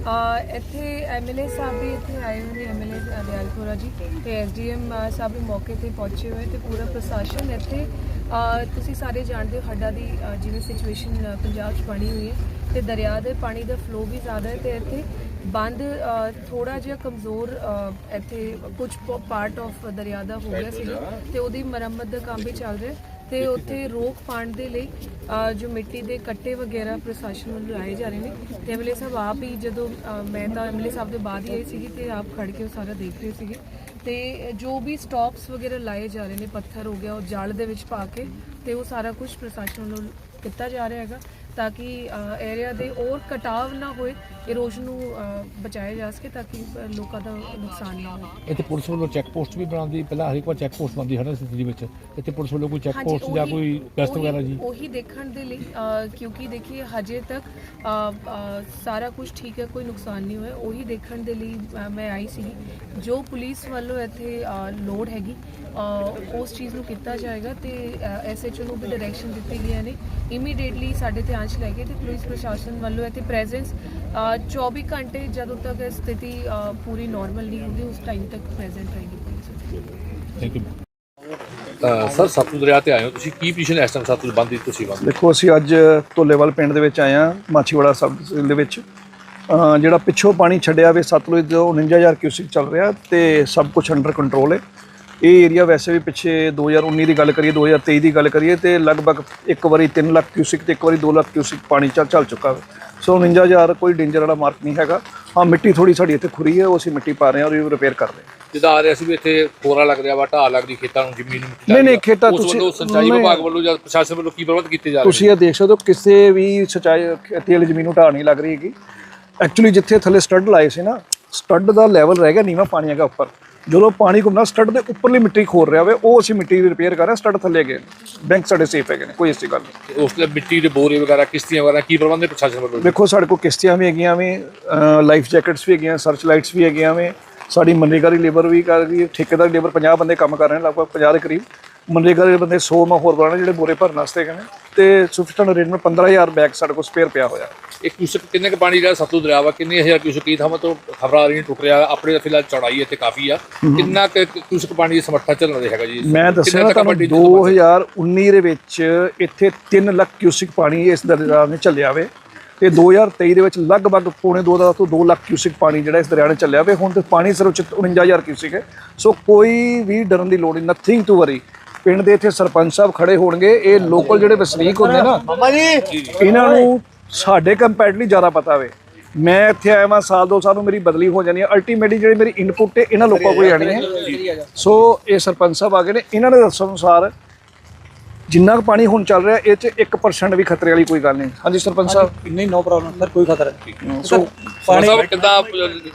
ਇੱਥੇ ਐਮਐਲਏ ਸਾਹਿਬ ਵੀ ਇੱਥੇ ਆਏ ਹੋਏ ਨੇ ਐਮਐਲਏ ਦਿਆਲਪੁਰਾ ਜੀ ਤੇ ਐਸਡੀਐਮ ਸਾਹਿਬ ਵੀ ਮੌਕੇ ਤੇ ਪਹੁੰਚੇ ਹੋਏ ਤੇ ਪੂਰਾ ਪ੍ਰਸ਼ਾਸਨ ਇੱਥੇ ਤੁਸੀਂ ਸਾਰੇ ਜਾਣਦੇ ਹੋ ਹੱਡਾ ਦੀ ਜਿਵੇਂ ਸਿਚੁਏਸ਼ਨ ਪੰਜਾਬ 'ਚ ਬਣੀ ਹੋਈ ਹੈ ਤੇ ਦਰਿਆ ਦੇ ਪਾਣੀ ਦਾ ਫਲੋ ਵੀ ਜ਼ਿਆਦਾ ਹੈ ਤੇ ਇੱਥੇ ਬੰਦ ਥੋੜਾ ਜਿਹਾ ਕਮਜ਼ੋਰ ਇੱਥੇ ਕੁਝ ਪਾਰਟ ਆਫ ਦਰਿਆ ਦਾ ਹੋ ਗਿਆ ਸੀ ਤੇ ਉਹਦੀ ਮੁਰੰਮਤ ਦਾ ਕੰਮ ਵੀ ਚੱਲ ਰਿਹਾ। ਤੇ ਉੱਥੇ ਰੋਕ ਪਾਉਣ ਦੇ ਲਈ ਜੋ ਮਿੱਟੀ ਦੇ ਕੱਟੇ ਵਗੈਰਾ ਪ੍ਰਸ਼ਾਸਨ ਵੱਲੋਂ ਲਾਏ ਜਾ ਰਹੇ ਨੇ ਤੇ ਐਮਐਲਏ ਸਾਹਿਬ ਆਪ ਹੀ ਜਦੋਂ ਮੈਂ ਤਾਂ ਐਮਐਲਏ ਸਾਹਿਬ ਦੇ ਬਾਅਦ ਹੀ ਆਈ ਸੀਗੀ ਤੇ ਆਪ ਖੜ ਕੇ ਉਹ ਸਾਰਾ ਦੇਖ ਰਹੇ ਸੀਗੇ। ਤੇ ਜੋ ਵੀ ਸਟਾਪਸ ਵਗੈਰਾ ਲਾਏ ਜਾ ਰਹੇ ਨੇ ਪੱਥਰ ਹੋ ਗਿਆ ਉਹ ਜਲ ਦੇ ਵਿੱਚ ਪਾ ਕੇ ਤੇ ਉਹ ਸਾਰਾ ਕੁਝ ਪ੍ਰਸ਼ਾਸਨ ਵੱਲੋਂ ਕੀਤਾ ਜਾ ਰਿਹਾ ਹੈਗਾ। ਤਾਂ ਕਿ ਏਰੀਆ ਦੇ ਹੋਰ ਕਟਾਵ ਨਾ ਹੋਏ ਇਰੋਸ਼ਨ ਨੂੰ ਬਚਾਇਆ ਜਾ ਸਕੇ ਤਾਂ ਕਿ ਲੋਕਾਂ ਦਾ ਨੁਕਸਾਨ ਨਾ ਹੋਵੇ ਇੱਥੇ ਪੁਲਿਸ ਵੱਲੋਂ ਚੈੱਕ ਪੋਸਟ ਵੀ ਬਣਾਉਂਦੀ ਪਹਿਲਾਂ ਹਰੇਕ ਵਾਰ ਚੈੱਕ ਪੋਸਟ ਬਣਦੀ ਹਰ ਸਥਿਤੀ ਦੇ ਵਿੱਚ। ਇੱਥੇ ਪੁਲਿਸ ਵੱਲੋਂ ਕੋਈ ਚੈੱਕ ਪੋਸਟ ਜਾਂ ਕੋਈ ਗਸ਼ਤ ਵਗੈਰਾ ਜੀ? ਉਹੀ ਦੇਖਣ ਦੇ ਲਈ ਕਿਉਂਕਿ ਦੇਖੀਏ ਹਜੇ ਤੱਕ ਸਾਰਾ ਕੁਝ ਠੀਕ ਹੈ ਕੋਈ ਨੁਕਸਾਨ ਨਹੀਂ ਹੋਇਆ। ਉਹੀ ਦੇਖਣ ਦੇ ਲਈ ਮੈਂ ਆਈ ਸੀ ਜੋ ਪੁਲਿਸ ਵੱਲੋਂ ਇੱਥੇ ਲੋੜ ਹੈਗੀ ਉਸ ਚੀਜ਼ ਨੂੰ ਕੀਤਾ ਜਾਏਗਾ ਤੇ ਐਸਐਚਓ ਨੂੰ ਵੀ ਡਾਇਰੈਕਸ਼ਨ ਦਿੱਤੀ ਗਈਆਂ ਨੇ। ਇਮੀਡੀਏਟਲੀ ਸਾਡੇ ਧਿਆਨ 'ਚ ਲੈ ਕੇ ਤੇ ਪੁਲਿਸ ਪ੍ਰਸ਼ਾਸਨ ਵੱਲੋਂ ਇੱਥੇ ਪ੍ਰੈਜ਼ੈਂਸ 24 ਘੰਟੇ ਜਦੋਂ ਤੱਕ ਇਹ ਸਥਿਤੀ ਅ, ਪੂਰੀ ਨਾਰਮਲ ਨਹੀਂ ਹੁੰਦੀ ਉਸ ਟਾਈਮ ਤੱਕ ਪ੍ਰੈਜ਼ੈਂਟ ਰਹੇਗੀ police. Thank you sir Sutlej ਦਰਿਆ ਤੇ ਆਏ ਹੋ। ਤੁਸੀਂ ਕੀ ਪੋਜੀਸ਼ਨ ਇਸ ਟਾਈਮ ਸਤਲੁਜ ਬੰਦੀ ਤੁਸੀਂ ਬੰਦ? ਦੇਖੋ ਅਸੀਂ ਅੱਜ ਧੋਲੇਵਾਲ ਪਿੰਡ ਦੇ ਵਿੱਚ ਆਏ ਹਾਂ ਮਾਛੀਵਾੜਾ ਸਬ ਤਹਿਸੀਲ ਦੇ ਵਿੱਚ। ਅਹ ਜਿਹੜਾ ਪਿੱਛੋਂ ਪਾਣੀ ਛੱਡਿਆ ਵੇ ਸਤਲੁਜ ਤੋਂ 49000 ਕਿਊਸਿਕ ਚੱਲ ਰਿਹਾ ਤੇ ਸਭ ਕੁਝ ਅੰਡਰ ਕੰਟਰੋਲ ਹੈ। ਇਹ ਏਰੀਆ ਵੈਸੇ ਵੀ ਪਿੱਛੇ 2019 ਦੀ ਗੱਲ ਕਰੀਏ 2023 ਦੀ ਗੱਲ ਕਰੀਏ ਤੇ ਲਗਭਗ ਇੱਕ ਵਾਰੀ 3 ਲੱਖ ਕਿਊਸਿਕ ਤੇ ਇੱਕ ਵਾਰੀ 2 ਲੱਖ ਕਿਊਸਿਕ ਪਾਣੀ ਚੱਲ ਚੱਲ ਚੁੱਕਾ ਹੈ ਸੋ 49000 ਕੋਈ ਡੇਂਜਰ ਵਾਲਾ ਮਾਰਕ ਨਹੀਂ ਹੈਗਾ। ਹਾਂ ਮਿੱਟੀ ਥੋੜੀ ਸਾਡੀ ਇੱਥੇ ਖੁਰੀ ਹੈ ਉਹ ਅਸੀਂ ਮਿੱਟੀ ਪਾ ਰਹੇ ਹਾਂ ਔਰ ਇਹ ਰਿਪੇਅਰ ਕਰ ਰਹੇ ਹਾਂ। ਜਿੱਦਾਂ ਆ ਰਿਹਾ ਸੀ ਵੀ ਇੱਥੇ ਕੋਰਾ ਲੱਗ ਰਿਹਾ ਵਾ ਢਾਹ ਲੱਗਦੀ ਖੇਤਾਂ ਨੂੰ ਜ਼ਮੀਨ ਨੂੰ ਨਹੀਂ, ਨਹੀਂ, ਖੇਤਾਂ ਤੁਸੀਂ- ਸਿੰਚਾਈ। ਵਿਭਾਗ ਵੱਲੋਂ ਜਾਂ ਪ੍ਰਸ਼ਾਸਨ ਵੱਲੋਂ ਕੀ ਪ੍ਰਬੰਧ ਕੀਤੇ ਜਾ ਰਹੇ ਤੁਸੀਂ ਇਹ ਦੇਖ ਸਕਦੇ ਹੋ ਕਿਸੇ ਵੀ ਸਚਾਈ ਖੇਤੀ ਵਾਲੀ ਜ਼ਮੀਨ ਨੂੰ ਢਾਹ ਨਹੀਂ ਲੱਗ ਰਹੀ ਹੈਗੀ। ਐਕਚੁਅਲੀ ਜਿੱਥੇ ਥੱਲੇ ਸਟੱਡ ਲਾਏ ਸੀ ਨਾ ਸਟੱਡ ਦਾ ਲੈਵਲ ਰਹਿ ਗਿਆ ਨੀਵਾਂ ਪਾਣੀ ਹੈਗਾ ਉੱਪਰ। ਜਦੋਂ ਪਾਣੀ ਘੁੰਮਣਾ ਸਟੱਡ ਦੇ ਉੱਪਰਲੀ ਮਿੱਟੀ ਖੋਰ ਰਿਹਾ ਹੋਵੇ ਉਹ ਅਸੀਂ ਮਿੱਟੀ ਰਿਪੇਅਰ ਕਰ ਰਹੇ ਹਾਂ ਸਟੱਡ ਥੱਲੇ ਗਏ। ਬੈਂਕ ਸਾਡੇ ਸੇਫ ਹੈਗੇ ਨੇ ਕੋਈ ਐਸੀ ਗੱਲ ਨਹੀਂ। ਉਸ ਦੇ ਮਿੱਟੀ ਦੇ ਬੋਰੇ ਵਗੈਰਾ ਕਿਸ਼ਤੀਆਂ ਵਗੈਰਾ ਕੀ ਪ੍ਰਬੰਧ ਹੈ ਪ੍ਰਸ਼ਾਸਨ ਵੱਲੋਂ? ਵੇਖੋ ਸਾਡੇ ਕੋਲ ਕਿਸ਼ਤੀਆਂ ਵੀ ਹੈਗੀਆਂ ਵੇ ਲਾਈਫ ਜੈਕਟਸ ਵੀ ਹੈਗੀਆਂ ਸਰਚ ਲਾਈਟਸ ਵੀ ਹੈਗੀਆਂ ਵੇ ਸਾਡੀ ਮਨਰੇਗਾ ਦੀ ਲੇਬਰ ਵੀ ਕਰ ਰਹੀ ਹੈ ਠੇਕੇਦਾਰ ਲੇਬਰ 50 ਬੰਦੇ ਕੰਮ ਕਰ ਰਹੇ ਨੇ ਲਗਭਗ 50 ਦੇ ਕਰੀਬ। ਮਨਰੇਗਾ ਦੇ ਬੰਦੇ 100 ਮੈਂ ਹੋਰ ਬੁਲਾਣੇ ਜਿਹੜੇ ਬੋਰੇ ਭਰਨ ਵਾਸਤੇ ਹੈਗੇ ਨੇ। ਤੇ ਸਫੀਸ਼ੀਐਂਟ ਅਰੇਂਜਮੈਂਟ 15000 ਬੈਗ ਸਾਡੇ ਕੋਲ ਸਪੇਅਰ ਪਿਆ ਹੋਇਆ। ਇੱਕ ਕਿਊਸਕ ਕਿੰਨੇ ਕ ਪਾਣੀ ਜਿਹੜਾ ਸਤਲੁਜ ਦਰਿਆ ਵਾ ਕਿੰਨੇ ਹਜ਼ਾਰ ਕਿਊਸਕ ਕੀ ਥਾਵਾਂ ਤੋਂ ਖਬਰਾਂ ਆ ਰਹੀਆਂ ਟੁੱਟ ਰਿਹਾ ਆਪਣੇ ਤਾਂ ਫਿਲਹਾਲ ਚੌੜਾਈ ਇੱਥੇ ਕਾਫੀ ਆ। ਕਿੰਨਾ ਕੁ ਕਿਊਸਕ ਪਾਣੀ ਦੀ ਸਮਰੱਥਾ ਚੱਲਣ ਦੇ ਹੈਗਾ ਜੀ? ਮੈਂ ਦੱਸਿਆ ਤੁਹਾਨੂੰ ਵੱਡੀ ਜਦੋਂ 2019 ਦੇ ਵਿੱਚ ਇੱਥੇ 3 ਲੱਖ ਕਿਊਸਿਕ ਪਾਣੀ ਇਸ ਦਰਿਆ ਨੇ ਚੱਲਿਆ ਵੇ। ਤੇ 2023 ਦੇ ਵਿੱਚ ਲਗਭਗ ਪੌਣੇ 2 ਦਾ ਤੋਂ 2 ਲੱਖ ਕਿਊਸਿਕ ਪਾਣੀ ਜਿਹੜਾ ਇਸ ਦਰਿਆ ਨੇ ਚੱਲਿਆ ਵੇ। ਹੁਣ ਤੇ ਪਾਣੀ ਸਿਰਫ 49000 ਕਿਊਸਿਕ ਹੈ। ਸੋ ਕੋਈ ਵੀ ਡਰਨ ਦੀ ਲੋੜ ਨਹੀਂ ਨਥਿੰਗ ਟੂ ਵਰੀ ਪਿੰਡ ਦੇ ਇੱਥੇ ਸਰਪੰਚ ਸਾਹਿਬ ਖੜੇ ਹੋਣਗੇ। ਇਹ ਲੋਕਲ ਜਿਹੜੇ ਵਸਨੀਕ ਹੁੰਦੇ ਨਾ ਇਹਨਾਂ ਨੂੰ ਸਾਡੇ ਕੰਪੈਰਟਲੀ ਜ਼ਿਆਦਾ ਪਤਾ ਵੇ ਮੈਂ ਇੱਥੇ ਆਇਆ ਮੈਂ ਸਾਲ ਦੋ ਸਾਲ ਨੂੰ ਮੇਰੀ ਬਦਲੀ ਹੋ ਜਾਣੀ ਹੈ। ਅਲਟੀਮੇਟਲੀ ਜਿਹੜੀ ਮੇਰੀ ਇਨਪੁਟ ਹੈ ਇਹਨਾਂ ਲੋਕਾਂ ਕੋਲ ਆਣੀ ਹੈ। ਸੋ ਇਹ ਸਰਪੰਚ ਸਾਹਿਬ ਆ ਗਏ ਨੇ। ਇਹਨਾਂ ਦੇ ਦੱਸਣ ਅਨੁਸਾਰ ਜਿੰਨਾ ਕੁ ਪਾਣੀ ਹੁਣ ਚੱਲ ਰਿਹਾ ਇਹ ਚ 1% ਵੀ ਖਤਰੇ ਵਾਲੀ ਕੋਈ ਗੱਲ ਨਹੀਂ। ਹਾਂਜੀ ਸਰਪੰਚ ਸਾਹਿਬ। ਨਹੀਂ ਨੋ ਪ੍ਰੋਬਲਮ ਸਰ ਕੋਈ ਖਤਰਾ ਨਹੀਂ। ਸੋ ਪਾਣੀ ਸਾਹਿਬ ਕਿੱਦਾਂ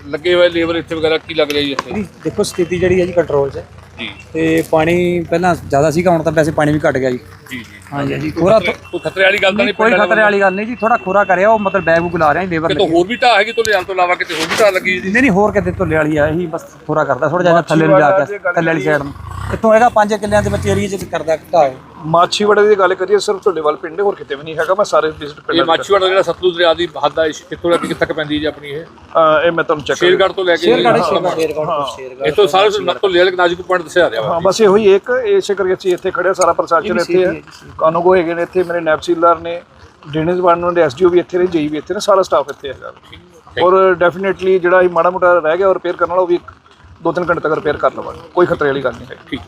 ਲੱਗੇ ਹੋਏ ਲੇਬਰ ਇੱਥੇ ਵਗੈਰਾ? ਕੀ ਲੱਗ ਰਿਹਾ ਨਹੀਂ, ਦੇਖੋ ਸਥਿਤੀ ਜਿਹੜੀ ਹੈ ਜੀ ਕੰਟਰੋਲ 'ਚ ਹੈ। ਜੀ। ਤੇ ਪਾਣੀ ਪਹਿਲਾਂ ਜ਼ਿਆਦਾ ਸੀਗਾ ਹੁਣ ਤਾਂ ਵੈਸੇ ਪਾਣੀ ਵੀ ਘਟ ਗਿਆ ਜੀ। ਜੀ ਜੀ। ਹਾਂਜੀ ਜੀ ਥੋੜਾ ਕੋਈ ਖਤਰੇ ਵਾਲੀ ਗੱਲ ਤਾਂ ਨਹੀਂ ਨਹੀਂ ਕੋਈ ਖਤਰੇ ਵਾਲੀ ਗੱਲ ਨਹੀਂ ਜੀ ਥੋੜਾ ਖੋਰਾ ਕਰਿਆ ਉਹ ਮਤਲਬ ਬੈਗ ਬੁਕ ਲਾ ਰਹੇ ਲੇਬਰ ਕਿਤੋਂ ਹੋਰ ਵੀ ਢਾਹ ਹੈਗੀ ਤੋਂ ਲਿਆਣ ਤੋਂ ਇਲਾਵਾ ਕਿਤੇ ਹੋਰ ਵੀ ਢਾਹ ਲੱਗੀ ਜੀ। ਨਹੀਂ ਨਹੀਂ ਹੋਰ ਕਿਤੇ ਧੁੱਲੇ ਵਾਲੀ ਆ ਇਹੀ ਬਸ ਥੋੜਾ ਕਰਦਾ ਥੋੜਾ ਜਿਹਾ ਥੱਲੇ ਨੂੰ ਜਾ ਕੇ ਥੱਲੇ ਵਾਲੀ ਸਾਈਡ ਨੂੰ। ਇੱਥੋਂ ਹੈਗਾ 5 ਕਿੱਲਿਆਂ ਦੇ ਵਿੱਚ ਏਰੀਆ 'ਚ ਕਰਦਾ ਘਟਾ ਮਾਛੀਵਾੜੇ ਦੀ ਗੱਲ ਕਰੀਏ ਸਿਰਫ ਤੁਹਾਡੇ ਵੱਲ ਪਿੰਡ ਹੋਰ ਕਿਤੇ ਵੀ ਨਹੀਂ ਹੈਗਾ ਮੈਂ ਸਾਰੇ ਵਿਜ਼ਿਟ ਇਹ ਪਿੰਡ ਮਾਛੀਵਾੜਾ ਜਿਹੜਾ ਸਤਲੁਜ ਦਰਿਆ ਦੀ ਹੱਦ ਆ ਇਹ ਕਿੱਥੋਂ ਲੈ ਕੇ ਕਿੱਥੇ ਤੱਕ ਪੈਂਦੀ ਜੀ ਆਪਣੀ ਇਹ? ਇਹ ਮੈਂ ਤੁਹਾਨੂੰ ਚੈੱਕ ਸ਼ੇਰਗੜ੍ਹ ਤੋਂ ਲੈ ਕੇ ਸ਼ੇਰਗੜ੍ਹ ਸ਼ੇਰਗੜ੍ਹ ਸ਼ੇਰਗੜ੍ਹ ਇੱਥੋਂ ਸਾਰੇ ਨੱਤੋਂ ਲੈ ਕੇ ਨਾਜ਼ੁਕ ਪੁਆਇੰਟ ਦੱਸਿਆ ਰਿਹਾ ਵਾ। ਹਾਂ ਬਸ ਇਹੋ ਹੀ ਇੱਕ ਇਸੇ ਕਰਕੇ ਅਸੀਂ ਇੱਥੇ ਖੜੇ ਹਾਂ, ਸਾਰਾ ਪ੍ਰਸ਼ਾਸਨ ਇੱਥੇ ਹੈ। ਕਾਨੂੰਗੋ ਹੈਗੇ ਨੇ ਇੱਥੇ ਮੇਰੇ ਨੈਪਸੀਲਦਾਰ ਨੇ ਡਰੇਨੇਜ ਡਿਪਾਰਟਮੈਂਟ ਦੇ ਐਸਡੀਓ ਵੀ ਇੱਥੇ ਨੇ ਜੇਈ ਵੀ ਇੱਥੇ ਨੇ ਸਾਰਾ ਸਟਾਫ ਇੱਥੇ ਹੈਗਾ। ਔਰ ਡੈਫੀਨਿਟਲੀ ਜਿਹੜਾ ਇਹ ਮਾੜਾ ਮੋਟਾ ਰਹਿ ਗਿਆ ਰਿਪੇਅਰ ਕਰਨ ਵਾਲਾ ਉਹ ਵੀ ਦੋ ਤਿੰਨ ਘੰਟੇ ਤੱਕ ਰਿਪੇਅਰ ਕਰ ਲਵਾਂਗੇ। ਕੋਈ ਖਤਰੇ ਵਾਲੀ ਗੱਲ ਨਹੀਂ ਹੈ ਠੀਕ।